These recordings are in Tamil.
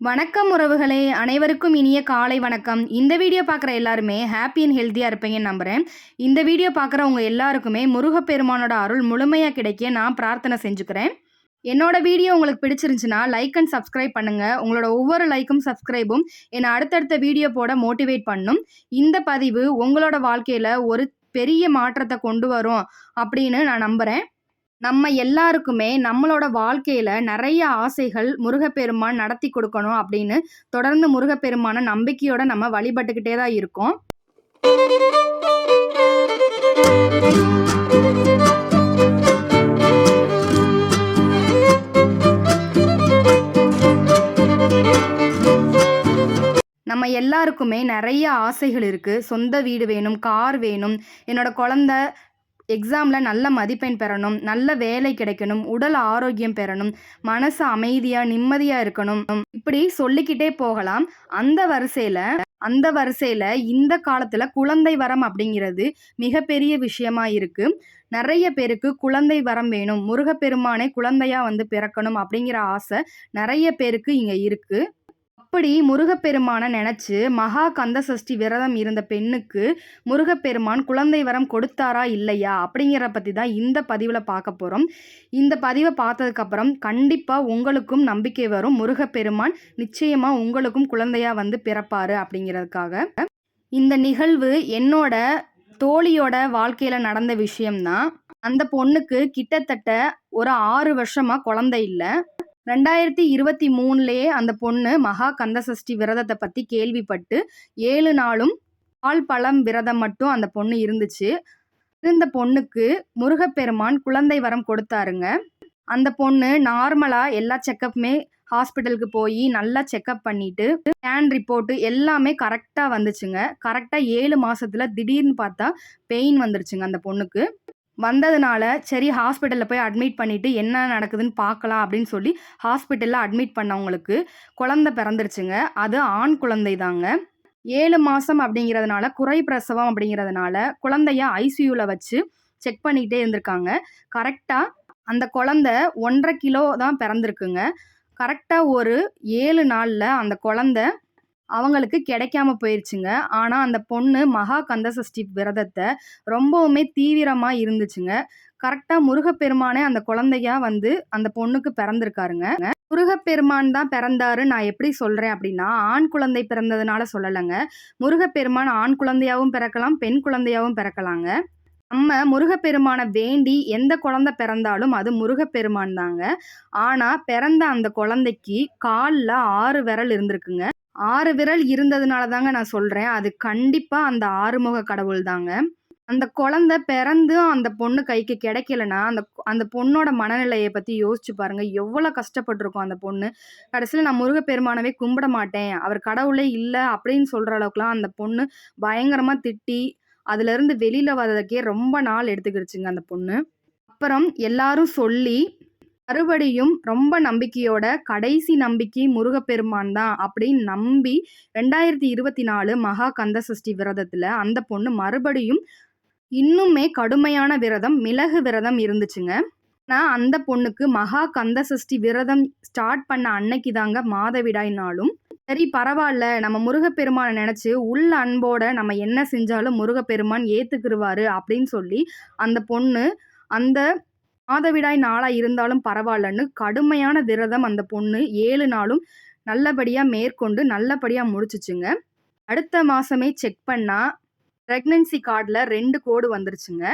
வணக்கம் உறவுகளே அனைவருக்கும் இனிய காலை வணக்கம். இந்த வீடியோ பார்க்குற எல்லாருமே ஹாப்பி அண்ட் ஹெல்த்தியாக இருப்பீங்கன்னு நம்புகிறேன் இந்த வீடியோ பார்க்குறவங்க எல்லாருக்குமே முருகப்பெருமானோட அருள் முழுமையாக கிடைக்க நான் பிரார்த்தனை செஞ்சுக்கிறேன். என்னோட வீடியோ உங்களுக்கு பிடிச்சிருந்துச்சுன்னா லைக் அண்ட் சப்ஸ்கிரைப் பண்ணுங்கள் உங்களோட ஒவ்வொரு லைக்கும் சப்ஸ்கிரைபும் என்னை அடுத்தடுத்த வீடியோ போட மோட்டிவேட் பண்ணும். இந்த பதிவு உங்களோட வாழ்க்கையில் ஒரு பெரிய மாற்றத்தை கொண்டு வரும் அப்படின்னு நான் நம்புகிறேன் நம்ம எல்லாருக்குமே நம்மளோட வாழ்க்கையில நிறைய ஆசைகள் முருகப்பெருமான் நடத்தி கொடுக்கணும் அப்படின்னு தொடர்ந்து முருகப்பெருமான நம்பிக்கையோட நம்ம வழிபட்டுக்கிட்டே தான் இருக்கோம். நம்ம எல்லாருக்குமே நிறைய ஆசைகள் இருக்குது சொந்த வீடு வேணும் கார் வேணும் என்னோட குழந்த எக்ஸாமில் நல்ல மதிப்பெண் பெறணும் நல்ல வேலை கிடைக்கணும் உடல் ஆரோக்கியம் பெறணும் மனசு அமைதியாக நிம்மதியாக இருக்கணும். இப்படி சொல்லிக்கிட்டே போகலாம். அந்த வரிசையில் அந்த வரிசையில் இந்த காலத்தில் குழந்தை வரம் அப்படிங்கிறது மிகப்பெரிய விஷயமா இருக்குது நிறைய பேருக்கு குழந்தை வரம் வேணும். முருகப்பெருமானை குழந்தையாக வந்து பிறக்கணும் அப்படிங்கிற ஆசை நிறைய பேருக்கு இங்கே இருக்குது அப்படி முருகப்பெருமானை நினச்சி மகா கந்த சஷ்டி விரதம் இருந்த பெண்ணுக்கு முருகப்பெருமான் குழந்தை வரம் கொடுத்தாரா இல்லையா அப்படிங்கிற பற்றி தான் இந்த பதிவில் பார்க்க போகிறோம் இந்த பதிவை பார்த்ததுக்கப்புறம் கண்டிப்பாக உங்களுக்கும் நம்பிக்கை வரும். முருகப்பெருமான் நிச்சயமாக உங்களுக்கும் குழந்தையாக வந்து பிறப்பாரு அப்படிங்கிறதுக்காக. இந்த நிகழ்வு என்னோட தோழியோட வாழ்க்கையில் நடந்த விஷயம்தான். அந்த பொண்ணுக்கு கிட்டத்தட்ட ஒரு ஆறு வருஷமாக குழந்தை இல்லை. ரெண்டாயிரத்தி இருபத்தி மூணுலேயே அந்த பொண்ணு மகா கந்தசஷ்டி விரதத்தை பற்றி கேள்விப்பட்டு ஏழு நாளும் பால் பழம் விரதம் மட்டும் அந்த பொண்ணு இருந்துச்சு. இருந்த பொண்ணுக்கு முருகப்பெருமான் குழந்தை வரம் கொடுத்தாருங்க. அந்த பொண்ணு நார்மலாக எல்லா செக்கப்புமே ஹாஸ்பிட்டலுக்கு போய் நல்லா செக்கப் பண்ணிட்டு ஸ்கேன் ரிப்போர்ட்டு எல்லாமே கரெக்டாக வந்துச்சுங்க. கரெக்டாக ஏழு மாதத்தில் திடீர்னு பார்த்தா பெயின் வந்துருச்சுங்க அந்த பொண்ணுக்கு. வந்ததுனால சரி ஹாஸ்பிட்டலில் போய் அட்மிட் பண்ணிவிட்டு என்ன நடக்குதுன்னு பார்க்கலாம் அப்படின்னு சொல்லி ஹாஸ்பிட்டலில் அட்மிட் பண்ணவங்களுக்கு குழந்த பிறந்துருச்சுங்க. அது ஆண் குழந்தை தாங்க. ஏழு மாதம் அப்படிங்கிறதுனால குறை பிரசவம் அப்படிங்கிறதுனால குழந்தைய ஐசியூவில் வச்சு செக் பண்ணிக்கிட்டே இருந்திருக்காங்க. கரெக்டாக அந்த குழந்த ஒன்றரை கிலோ தான் பிறந்திருக்குங்க. கரெக்டாக ஒரு ஏழு நாளில் அந்த குழந்த அவங்களுக்கு கிடைக்காம போயிடுச்சுங்க ஆனால் அந்த பொண்ணு மகா கந்தசஷ்டி விரதத்தை ரொம்பவுமே தீவிரமாக இருந்துச்சுங்க. கரெக்டாக முருகப்பெருமானே அந்த குழந்தையா வந்து அந்த பொண்ணுக்கு பிறந்திருக்காருங்க. முருகப்பெருமான் தான் பிறந்தாரு. நான் எப்படி சொல்கிறேன் அப்படின்னா ஆண் குழந்தை பிறந்ததுனால சொல்லலைங்க. முருகப்பெருமான் ஆண் குழந்தையாகவும் பிறக்கலாம் பெண் குழந்தையாகவும் பிறக்கலாங்க. நம்ம முருகப்பெருமானை வேண்டி எந்த குழந்தை பிறந்தாலும் அது முருகப்பெருமான் தாங்க. ஆனால் பிறந்த அந்த குழந்தைக்கு காலில் ஆறு விரல் இருந்திருக்குங்க. ஆறு விரல் இருந்ததுனால தாங்க நான் சொல்கிறேன் அது கண்டிப்பாக அந்த ஆறுமுக கடவுள் தாங்க. அந்த குழந்த பிறந்து அந்த பொண்ணு கைக்கு கிடைக்கலனா அந்த அந்த பொண்ணோட மனநிலையை பற்றி யோசிச்சு பாருங்க. எவ்வளோ கஷ்டப்பட்டிருக்கும் அந்த பொண்ணு. கடைசியில் நான் முருகப்பெருமானவே கும்பிட மாட்டேன். அவர் கடவுளே இல்லை அப்படின்னு சொல்கிற அளவுக்குலாம் அந்த பொண்ணு பயங்கரமாக திட்டி அதுலேருந்து வெளியில் வர்றதுக்கே ரொம்ப நாள் எடுத்துக்கிடுச்சுங்க அந்த பொண்ணு. அப்புறம் எல்லாரும் சொல்லி மறுபடியும் ரொம்ப நம்பிக்கையோட கடைசி நம்பிக்கை முருகப்பெருமான் தான் அப்படின்னு நம்பி ரெண்டாயிரத்தி இருபத்தி நாலு மகா கந்த சஷ்டி விரதத்தில் அந்த பொண்ணு மறுபடியும் இன்னுமே கடுமையான விரதம் மிளகு விரதம் இருந்துச்சுங்க. ஆனால் அந்த பொண்ணுக்கு மகா கந்த சஷ்டி விரதம் ஸ்டார்ட் பண்ண அன்னைக்கு தாங்க மாதவிடாய் நாளும் சரி பரவாயில்ல நம்ம முருகப்பெருமானை நினச்சி உள்ள அன்போட நம்ம என்ன செஞ்சாலும் முருகப்பெருமான் ஏற்றுக்குருவாரு அப்படின்னு சொல்லி அந்த பொண்ணு அந்த மாதவிடாய் நாளாக இருந்தாலும் பரவாயில்லன்னு கடுமையான விரதம் அந்த பொண்ணு ஏழு நாளும் நல்லபடியாக மேற்கொண்டு நல்லபடியாக முடிச்சிச்சுங்க. அடுத்த மாதமே செக் பண்ணால் ப்ரெக்னென்சி கார்டில் ரெண்டு கோடு வந்துருச்சுங்க.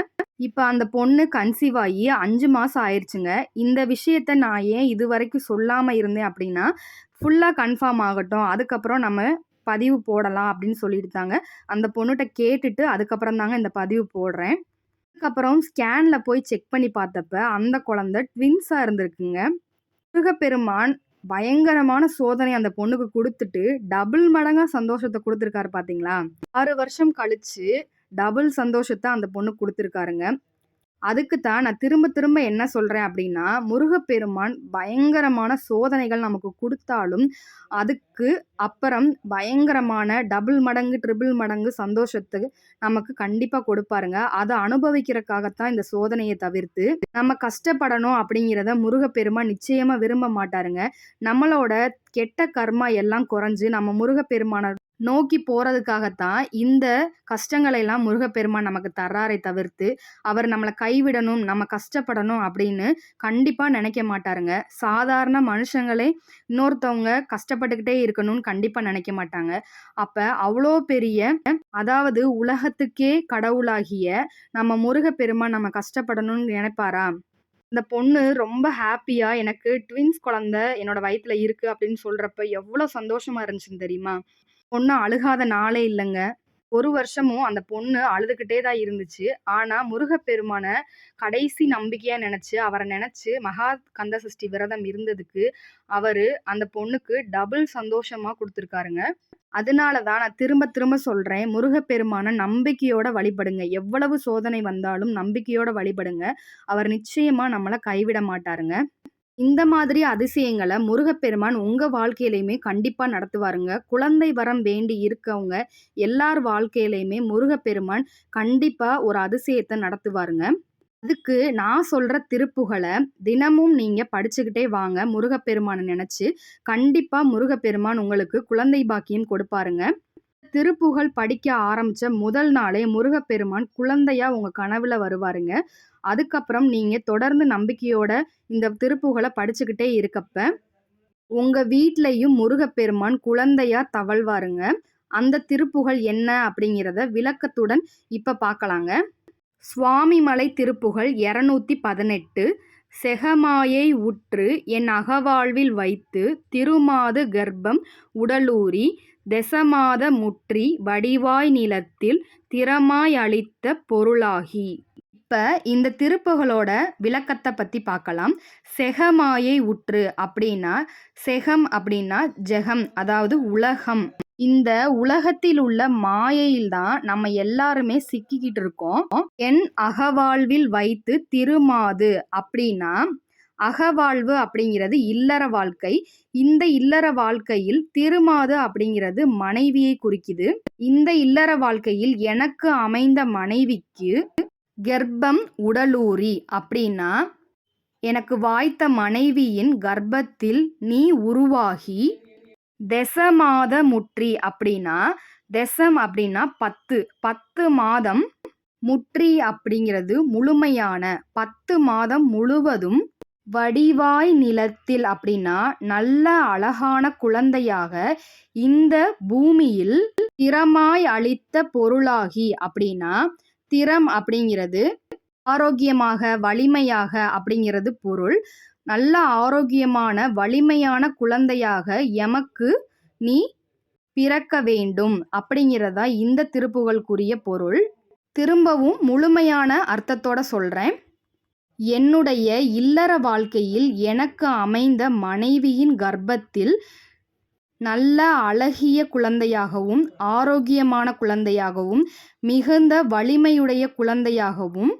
இப்போ அந்த பொண்ணு கன்சீவ் ஆகி அஞ்சு மாதம் ஆயிடுச்சுங்க இந்த விஷயத்த நான் ஏன் இது வரைக்கும் சொல்லாமல் இருந்தேன் அப்படின்னா ஃபுல்லாக கன்ஃபார்ம் ஆகட்டும் அதுக்கப்புறம் நம்ம பதிவு போடலாம் அப்படின்னு சொல்லிட்டு அந்த பொண்ணுகிட்ட கேட்டுட்டு அதுக்கப்புறம் தாங்க இந்த பதிவு போடுறேன். அதுக்கப்புறம் ஸ்கேனில் போய் செக் பண்ணி பார்த்தப்ப அந்த குழந்த ட்வின்ஸாக இருந்திருக்குங்க. முருகப்பெருமான் பயங்கரமான சோதனை அந்த பொண்ணுக்கு கொடுத்துட்டு டபுள் மடங்காக சந்தோஷத்தை கொடுத்துருக்காரு பார்த்தீங்களா ஆறு வருஷம் கழிச்சு டபுள் சந்தோஷத்தை அந்த பொண்ணு கொடுத்துருக்காருங்க. அதுக்கு தான் நான் திரும்ப திரும்ப என்ன சொல்கிறேன் அப்படின்னா முருகப்பெருமான் பயங்கரமான சோதனைகள் நமக்கு கொடுத்தாலும் அதுக்கு அப்புறம் பயங்கரமான டபுள் மடங்கு ட்ரிபிள் மடங்கு சந்தோஷத்துக்கு நமக்கு கண்டிப்பாக கொடுப்பாருங்க. அதை அனுபவிக்கிறக்காகத்தான் இந்த சோதனையை தவிர்த்து நம்ம கஷ்டப்படணும் அப்படிங்கிறத முருகப்பெருமான் நிச்சயமாக விரும்ப மாட்டாருங்க. நம்மளோட கெட்ட கர்மா எல்லாம் குறைஞ்சு நம்ம முருகப்பெருமான நோக்கி போகிறதுக்காகத்தான் இந்த கஷ்டங்களை எல்லாம் முருகப்பெருமான் நமக்கு தர்றாரை தவிர்த்து அவர் நம்மளை கைவிடணும் நம்ம கஷ்டப்படணும் அப்படின்னு கண்டிப்பாக நினைக்க மாட்டாருங்க. சாதாரண மனுஷங்களே இன்னொருத்தவங்க கஷ்டப்பட்டுக்கிட்டே இருக்கணும்னு கண்டிப்பாக நினைக்க மாட்டாங்க. அப்போ அவ்வளோ பெரிய அதாவது உலகத்துக்கே கடவுளாகிய நம்ம முருகப்பெருமான் நம்ம கஷ்டப்படணும்னு நினைப்பாரா? இந்த பொண்ணு ரொம்ப ஹாப்பியா எனக்கு ட்வின்ஸ் குழந்தை என்னோட வயிற்றுல இருக்கு அப்படின்னு சொல்றப்ப எவ்வளோ சந்தோஷமா இருந்துச்சுன்னு தெரியுமா? பொண்ணு அழுகாத நாளே இல்லைங்க. ஒரு வருஷமும் அந்த பொண்ணு அழுதுகிட்டே தான் இருந்துச்சு. ஆனா முருகப்பெருமான கடைசி நம்பிக்கையா நினைச்சு அவரை நினைச்சு மகா கந்த சஷ்டி விரதம் இருந்ததுக்கு அவரு அந்த பொண்ணுக்கு டபுள் சந்தோஷமா கொடுத்துருக்காருங்க. அதனால தான் நான் திரும்ப திரும்ப சொல்கிறேன் முருகப்பெருமான நம்பிக்கையோட வழிபடுங்க. எவ்வளவு சோதனை வந்தாலும் நம்பிக்கையோட வழிபடுங்க. அவர் நிச்சயமாக நம்மளை கைவிட மாட்டாருங்க. இந்த மாதிரி அதிசயங்களை முருகப்பெருமான் உங்கள் வாழ்க்கையிலையுமே கண்டிப்பாக நடத்துவாருங்க. குழந்தை வரம் வேண்டி இருக்கவங்க எல்லார் வாழ்க்கையிலையுமே முருகப்பெருமான் கண்டிப்பாக ஒரு அதிசயத்தை நடத்துவாருங்க. அதுக்கு நான் சொல்கிற திருப்புகளை தினமும் நீங்கள் படிச்சுக்கிட்டே வாங்க முருகப்பெருமானை நினச்சி. கண்டிப்பாக முருகப்பெருமான் உங்களுக்கு குழந்தை பாக்கியம் கொடுப்பாருங்க. திருப்புகழ் படிக்க ஆரம்பித்த முதல் நாளே முருகப்பெருமான் குழந்தையா உங்கள் கனவில் வருவாருங்க. அதுக்கப்புறம் நீங்கள் தொடர்ந்து நம்பிக்கையோட இந்த திருப்புகழை படிச்சுக்கிட்டே இருக்கப்ப உங்கள் வீட்லேயும் முருகப்பெருமான் குழந்தையா தவழ்வாருங்க. அந்த திருப்புகழ் என்ன அப்படிங்கிறத விளக்கத்துடன் இப்போ பார்க்கலாங்க சுவாமிமலை திருப்புகழ் இரநூத்தி பதினெட்டு. செகமாயை உற்று என் அகவாழ்வில் வைத்து திருமாது கர்ப்பம் உடலூரி தெசமாத முற்றி வடிவாய் நிலத்தில் திறமாய் அளித்த பொருளாகி. இப்போ இந்த திருப்புகளோட விளக்கத்தை பற்றி பார்க்கலாம். செகமாயை உற்று அப்படின்னா செகம் அப்படின்னா ஜெகம் அதாவது உலகம். இந்த உலகத்தில் உள்ள மாயையில் தான் நம்ம எல்லாருமே சிக்கிக்கிட்டு இருக்கோம். என் அகவாழ்வில் வைத்து திருமாது அப்படின்னா அகவாழ்வு அப்படிங்கிறது இல்லற வாழ்க்கை. இந்த இல்லற வாழ்க்கையில் திருமாது அப்படிங்கிறது மனைவியை குறிக்குது. இந்த இல்லற வாழ்க்கையில் எனக்கு அமைந்த மனைவிக்கு கர்ப்பம் உடலூரி அப்படின்னா எனக்கு வாய்த்த மனைவியின் கர்ப்பத்தில் நீ உருவாகி தெசமாத முற்றி அப்படின்னா தெசம் அப்படின்னா பத்து. பத்து மாதம் முற்றி அப்படிங்கிறது முழுமையான பத்து மாதம் முழுவதும் வடிவாய் நிலத்தில் அப்படின்னா நல்ல அழகான குழந்தையாக இந்த பூமியில் திறமாய் அளித்த பொருளாகி அப்படின்னா திறம் அப்படிங்கிறது ஆரோக்கியமாக வலிமையாக அப்படிங்கிறது பொருள். நல்ல ஆரோக்கியமான வலிமையான குழந்தையாக எமக்கு நீ பிறக்க வேண்டும். அப்படிங்கிறதா இந்த திருப்புகளுக்குரிய பொருள். திரும்பவும் முழுமையான அர்த்தத்தோட சொல்கிறேன் என்னுடைய இல்லற வாழ்க்கையில் எனக்கு அமைந்த மனைவியின் கர்ப்பத்தில் நல்ல அழகிய குழந்தையாகவும் ஆரோக்கியமான குழந்தையாகவும் மிகுந்த வலிமையுடைய குழந்தையாகவும்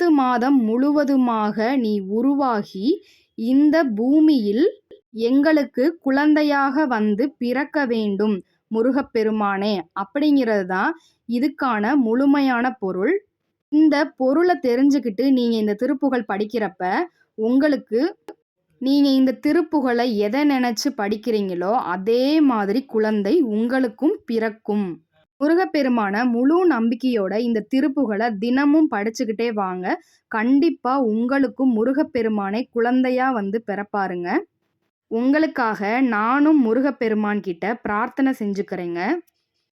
பத்து மாதம் முழுவதுமாக நீ உருவாகி இந்த பூமியில் எங்களுக்கு குழந்தையாக வந்து பிறக்க வேண்டும் முருகப்பெருமானே. அப்படிங்கிறது தான் இதுக்கான முழுமையான பொருள். இந்த பொருளை தெரிஞ்சுக்கிட்டு நீங்கள் இந்த திருப்புகழ் படிக்கிறப்ப உங்களுக்கு நீங்கள் இந்த திருப்புகழை எதை நினச்சி படிக்கிறீங்களோ அதே மாதிரி குழந்தை உங்களுக்கும் பிறக்கும். முருகப்பெருமான முழு நம்பிக்கையோட இந்த திருப்புகளை தினமும் படிச்சுக்கிட்டே வாங்க. கண்டிப்பா உங்களுக்கும் முருகப்பெருமானை குழந்தையா வந்து பிறப்பாருங்க. உங்களுக்காக நானும் முருகப்பெருமான் கிட்ட பிரார்த்தனை செஞ்சுக்கிறேங்க.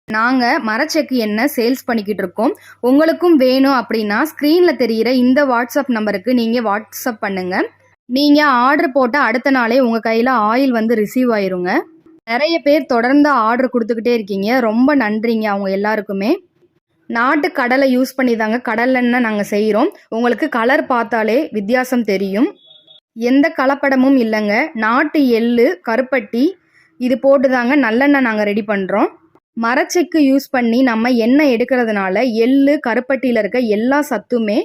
நாங்கள் மரச்செக்கு எண்ணெய் சேல்ஸ் பண்ணிக்கிட்டு இருக்கோம். உங்களுக்கும் வேணும் அப்படின்னா ஸ்க்ரீனில் தெரிகிற இந்த வாட்ஸ்அப் நம்பருக்கு நீங்கள் வாட்ஸ்அப் பண்ணுங்கள் நீங்கள் ஆர்டர் போட்ட அடுத்த நாளே உங்கள் கையில் ஆயில் வந்து ரிசீவ் ஆயிருங்க. நிறைய பேர் தொடர்ந்து ஆர்டர் கொடுத்துக்கிட்டே இருக்கீங்க. ரொம்ப நன்றிங்க அவங்க எல்லாருக்குமே. நாட்டு கடலை யூஸ் பண்ணி தாங்க கடலெண்ணெய் நாங்கள் செய்கிறோம் உங்களுக்கு கலர் பார்த்தாலே வித்தியாசம் தெரியும். எந்த கலப்படமும் இல்லைங்க. நாட்டு எள்ளு கருப்பட்டி இது போட்டு தாங்க நல்லெண்ணெய் நாங்கள் ரெடி பண்ணுறோம் மரச்செக்கு யூஸ் பண்ணி நம்ம எண்ணெய் எடுக்கிறதுனால எள்ளு கருப்பட்டியில் இருக்க எல்லா சத்துமே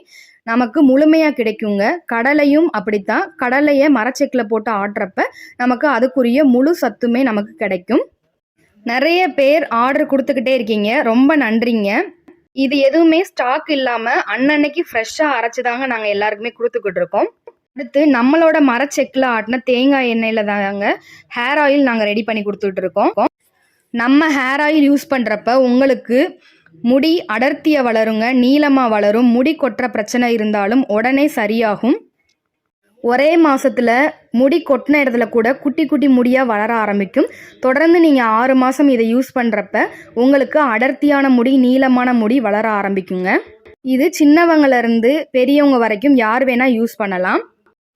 நமக்கு முழுமையாக கிடைக்குங்க. கடலையும் அப்படித்தான். கடலையை மரச்செக்கில் போட்டு ஆட்டுறப்ப நமக்கு அதுக்குரிய முழு சத்துமே நமக்கு கிடைக்கும். நிறைய பேர் ஆர்டர் கொடுத்துக்கிட்டே இருக்கீங்க. ரொம்ப நன்றிங்க. இது எதுவுமே ஸ்டாக் இல்லாமல் அன்னன்னைக்கு ஃப்ரெஷ்ஷாக அரைச்சி தாங்க நாங்கள் எல்லாருக்குமே கொடுத்துக்கிட்டு இருக்கோம். அடுத்து நம்மளோட மரச்செக்கில் ஆட்டின தேங்காய் எண்ணெயில் தாங்க ஹேர் ஆயில் நாங்கள் ரெடி பண்ணி கொடுத்துட்ருக்கோம் நம்ம ஹேர் ஆயில் யூஸ் பண்ணுறப்ப உங்களுக்கு முடி அடர்த்தியாக வளருங்க நீளமாக வளரும் முடி கொட்டுற பிரச்சனை இருந்தாலும் உடனே சரியாகும். ஒரே மாதத்தில் முடி கொட்டின இடத்துல கூட குட்டி குட்டி முடியாக வளர ஆரம்பிக்கும். தொடர்ந்து நீங்கள் ஆறு மாதம் இதை யூஸ் பண்ணுறப்ப உங்களுக்கு அடர்த்தியான முடி நீளமான முடி வளர ஆரம்பிக்குங்க. இது சின்னவங்கலேருந்து பெரியவங்க வரைக்கும் யார் வேணால் யூஸ் பண்ணலாம்.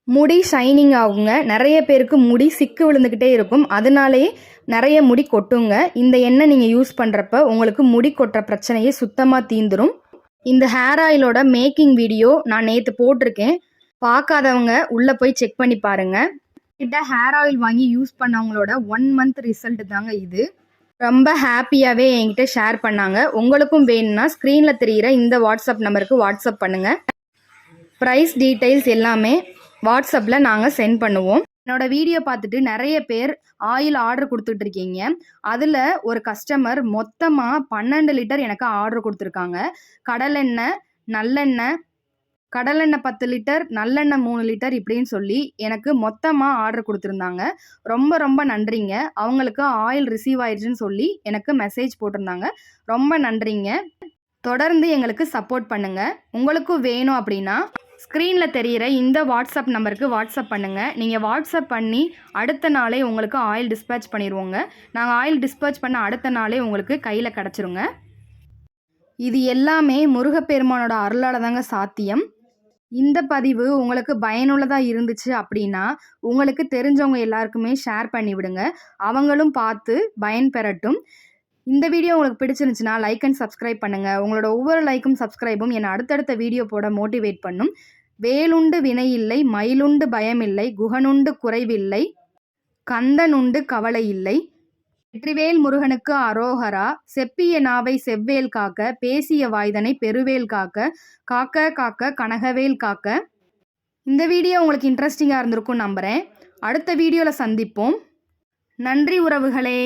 முடி ஷைனிங் ஆகுங்க. நிறைய பேருக்கு முடி சிக்கு விழுந்துக்கிட்டே இருக்கும். அதனாலேயே நிறைய முடி கொட்டுங்க. இந்த எண்ணெய் நீங்கள் யூஸ் பண்ணுறப்ப உங்களுக்கு முடி கொட்டுற பிரச்சனையே சுத்தமாக தீந்துரும். இந்த ஹேர் ஆயிலோட மேக்கிங் வீடியோ நான் நேற்று போட்டிருக்கேன். பார்க்காதவங்க உள்ளே போய் செக் பண்ணி பாருங்க. கிட்ட ஹேர் ஆயில் வாங்கி யூஸ் பண்ணவங்களோட ஒன் மந்த் ரிசல்ட் தாங்க இது. ரொம்ப ஹாப்பியாகவே என்கிட்ட ஷேர் பண்ணாங்க. உங்களுக்கும் வேணும்னா ஸ்க்ரீனில் தெரிகிற இந்த வாட்ஸ்அப் நம்பருக்கு வாட்ஸ்அப் பண்ணுங்கள் ப்ரைஸ் டீட்டெயில்ஸ் எல்லாமே வாட்ஸ்அப்பில் நாங்கள் சென்ட் பண்ணுவோம். என்னோட வீடியோ பார்த்துட்டு நிறைய பேர் ஆயில் ஆர்டர் கொடுத்துட்டு இருக்கீங்க அதில் ஒரு கஸ்டமர் மொத்தமாக பன்னெண்டு லிட்டர் எனக்கு ஆர்டர் கொடுத்துருக்காங்க. கடலெண்ணெய் நல்லெண்ணெய் கடலெண்ணெய் பத்து லிட்டர் நல்லெண்ணெய் மூணு லிட்டர் இப்படின்னு சொல்லி எனக்கு மொத்தமாக ஆர்டர் கொடுத்துருந்தாங்க. ரொம்ப ரொம்ப நன்றிங்க. அவங்களுக்கு ஆயில் ரிசீவ் ஆயிடுச்சுன்னு சொல்லி எனக்கு மெசேஜ் போட்டிருந்தாங்க. ரொம்ப நன்றிங்க. தொடர்ந்து எங்களுக்கு சப்போர்ட் பண்ணுங்கள் உங்களுக்கும் வேணும் அப்படின்னா ஸ்க்ரீனில் தெரிகிற இந்த வாட்ஸ்அப் நம்பருக்கு வாட்ஸ்அப் பண்ணுங்கள் நீங்கள் வாட்ஸ்அப் பண்ணி அடுத்த நாளே உங்களுக்கு ஆயில் டிஸ்பேச் பண்ணிடுவோங்க நாங்கள் ஆயில் டிஸ்பேச் பண்ண அடுத்த நாளே உங்களுக்கு கையில் கிடச்சிருங்க. இது எல்லாமே முருகப்பெருமானோட அருளால் தாங்க சாத்தியம். இந்த பதிவு உங்களுக்கு பயனுள்ளதாக இருந்துச்சு அப்படின்னா உங்களுக்கு தெரிஞ்சவங்க எல்லாருக்குமே ஷேர் பண்ணி விடுங்க அவங்களும் பார்த்து பயன் பெறட்டும். இந்த வீடியோ உங்களுக்கு பிடிச்சிருந்துச்சுன்னா லைக் அண்ட் சப்ஸ்கிரைப் பண்ணுங்கள் உங்களோட ஒவ்வொரு லைக்கும் சப்ஸ்கிரைபும் என்னை அடுத்தடுத்த வீடியோ போட மோட்டிவேட் பண்ணும். வேலுண்டு வினையில்லை மயிலுண்டு பயமில்லை குகனுண்டு குறைவில்லை கந்தனுண்டு கவலை இல்லை. வெற்றிவேல் முருகனுக்கு அரோகரா செப்பிய நாவை செவ்வேல் காக்க பேசிய வாய்தனை பெருவேல் காக்க காக்க காக்க கனகவேல் காக்க. இந்த வீடியோ உங்களுக்கு இன்ட்ரெஸ்டிங்காக இருந்திருக்கும் நம்புகிறேன் அடுத்த வீடியோவில் சந்திப்போம். நன்றி உறவுகளே.